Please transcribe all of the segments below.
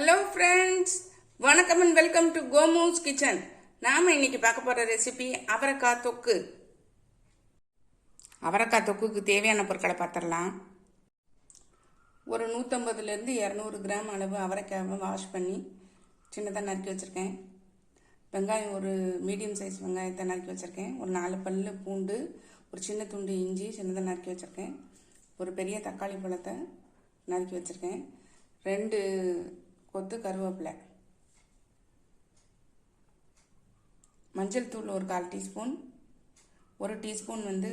Hello friends வணக்கம் and welcome to கோமூஸ் kitchen நாம இன்னைக்கு பார்க்க போகிற ரெசிபி அவரைக்காய் தொக்கு. அவரைக்காய் தொக்குக்கு தேவையான பொருட்களை பார்த்துடலாம். ஒரு நூற்றம்பதுலேருந்து இரநூறு கிராம் அளவு அவரைக்காயை வாஷ் பண்ணி சின்னதாக நறுக்கி வச்சுருக்கேன். வெங்காயம் ஒரு மீடியம் சைஸ் வெங்காயத்தை நறுக்கி வச்சுருக்கேன். ஒரு நாலு பல்லு பூண்டு ஒரு சின்ன துண்டு இஞ்சி சின்னதாக நறுக்கி வச்சுருக்கேன். ஒரு பெரிய தக்காளி பழத்தை நறுக்கி வச்சுருக்கேன். ரெண்டு கொத்து கருவேப்பிலை. மஞ்சள் தூள் ஒரு கால் டீஸ்பூன். ஒரு டீஸ்பூன் வந்து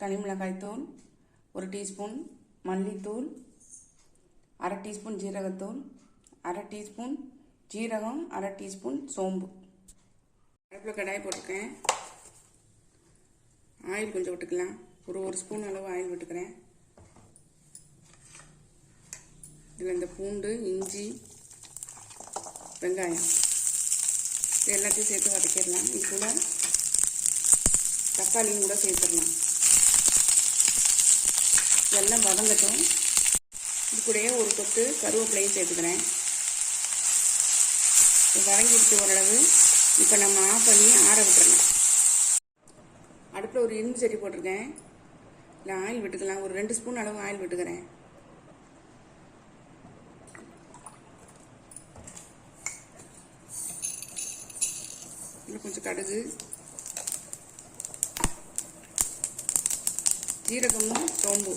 தனி மிளகாய் தூள். ஒரு டீஸ்பூன் மல்லித்தூள். அரை டீஸ்பூன் ஜீரகத்தூள். அரை டீஸ்பூன் ஜீரகம் அரை டீஸ்பூன் சோம்பு. அடுப்பில் கடாய் போட்டிருக்கேன். ஆயில் கொஞ்சம் விட்டுக்கலாம். ஒரு ஒரு ஸ்பூன் அளவு ஆயில் விட்டுக்கிறேன். இதில் இந்த பூண்டு இஞ்சி வெங்காயம். இது எல்லாத்தையும் சேர்த்து வதக்கிடலாம். இது கூட தக்காளியும் கூட சேர்த்துடலாம். இதெல்லாம் வதங்கட்டும். இது கூடயே ஒரு கொத்து கருவேப்பிலையும் சேர்த்துக்கிறேன். இது வதங்கிடுச்சு ஓரளவு. இப்போ நம்ம ஆஃப் பண்ணி ஆற விட்டுறலாம். அடுப்பில் ஒரு இரும்பு சட்டி போட்டிருக்கேன். இல்லை ஆயில் விட்டுக்கலாம். ஒரு ரெண்டு ஸ்பூன் அளவு ஆயில் விட்டுக்கிறேன். இன்னும் கொஞ்சம் கடுகு ஜீரகமும் சோம்பு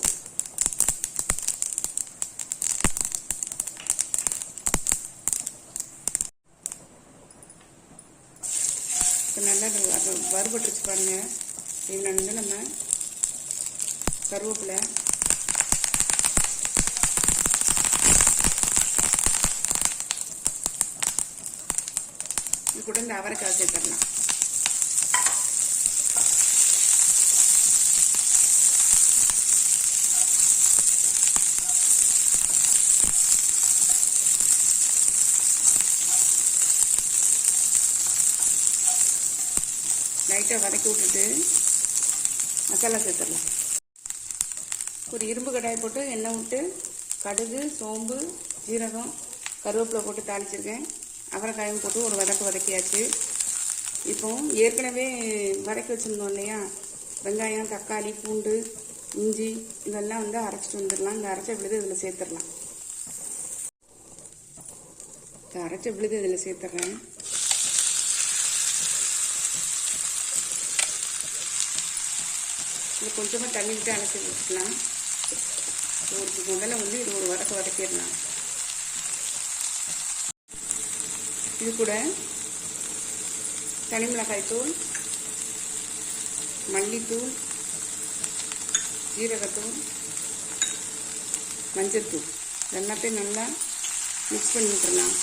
இப்போ நல்லா இது வறுபட்டுருச்சு பாருங்கள் இதில் வந்து நம்ம கருவேப்பிலை இது கூட இந்த அவரைக்காய் சேர்த்துடலாம் லைட்டாக வதக்கி விட்டுட்டு மசாலா சேர்த்துடலாம். ஒரு இரும்பு கடாய் போட்டு எண்ணெய் விட்டு கடுகு சோம்பு ஜீரகம் கருவேப்பிலை போட்டு தாளிச்சிருக்கேன். அவரைக்காயும் போட்டு ஒரு வதக்கு வதக்கியாச்சு. இப்போ ஏற்கனவே வதக்கி வச்சுருந்தோம் இல்லையா? வெங்காயம் தக்காளி பூண்டு இஞ்சி இதெல்லாம் வந்து அரைச்சிட்டு வந்துடலாம். இந்த அரைச்ச விழுது இதில் சேர்த்துடலாம். இந்த அரைச்ச விழுது இதில் சேர்த்துட்றேன் இது கொஞ்சமாக தண்ணி விட்டு அரைச்சி வச்சுக்கலாம் ஒரு முதல்ல வந்து இது ஒரு வதக்க வதக்கிடலாம். இது கூட தனி மிளகாய் தூள் மல்லித்தூள் ஜீரகத்தூள் மஞ்சள் தூள் எல்லாத்தையும் நல்லா மிக்ஸ் பண்ணி விட்டுறலாம்.